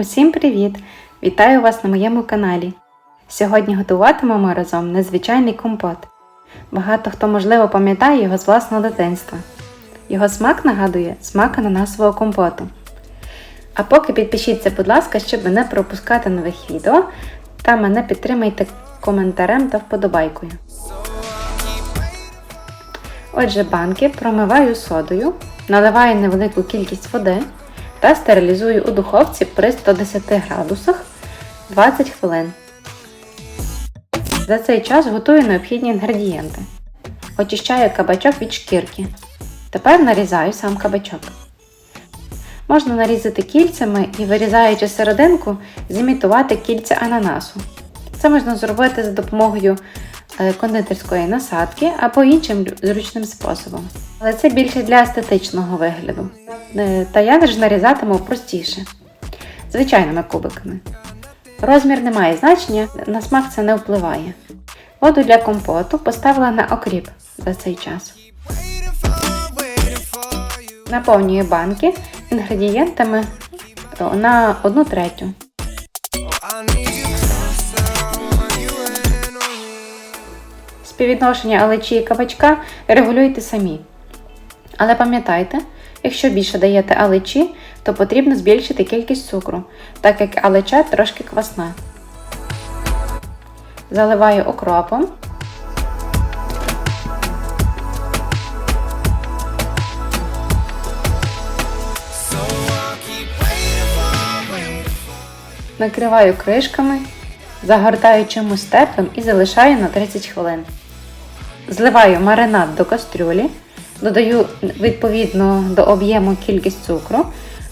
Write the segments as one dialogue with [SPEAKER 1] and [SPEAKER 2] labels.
[SPEAKER 1] Усім привіт! Вітаю вас на моєму каналі. Сьогодні готуватимемо разом незвичайний компот. Багато хто, можливо, пам'ятає його з власного дитинства. Його смак нагадує смак ананасового компоту. А поки підпишіться, будь ласка, щоб не пропускати нових відео та мене підтримайте коментарем та вподобайкою. Отже, банки промиваю содою, наливаю невелику кількість води та стерилізую у духовці при 110 градусах 20 хвилин. За цей час готую необхідні інгредієнти. Очищаю кабачок від шкірки. Тепер нарізаю сам кабачок. Можна нарізати кільцями і, вирізаючи серединку, зімітувати кільця ананасу. Це можна зробити за допомогою е, кондитерської насадки або іншим зручним способом. Але це більше для естетичного вигляду. Е, Та я ж нарізатиму простіше, звичайними кубиками. Розмір не має значення, на смак це не впливає. Воду для компоту поставила на окріп за цей час. Наповнюю банки інгредієнтами на 1 третю. Співвідношення алечі і кабачка регулюйте самі. Але пам'ятайте, якщо більше даєте алечі, то потрібно збільшити кількість цукру, так як алеча трошки квасна. Заливаю окропом. Накриваю кришками, загортаю чимось теплим і залишаю на 30 хвилин. Зливаю маринад до кастрюлі, додаю відповідно до об'єму кількість цукру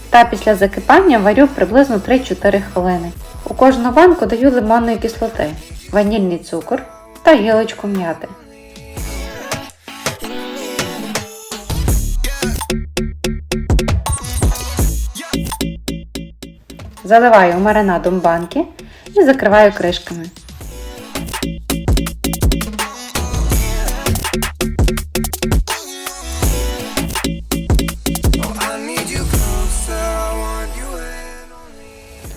[SPEAKER 1] та після закипання варю приблизно 3-4 хвилини. У кожну банку даю лимонної кислоти, ванільний цукор та гілочку м'яти. Заливаю маринадом банки і закриваю кришками.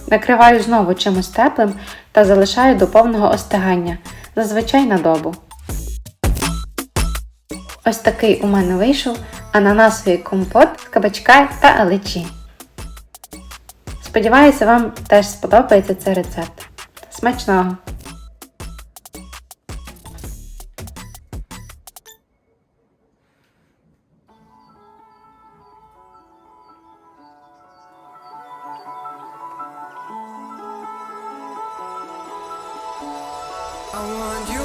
[SPEAKER 1] Накриваю знову чимось теплим та залишаю до повного остигання, зазвичай на добу. Ось такий у мене вийшов ананасовий компот кабачка та алечі. Сподіваюся, вам теж сподобається цей рецепт. Смачного!
[SPEAKER 2] I want you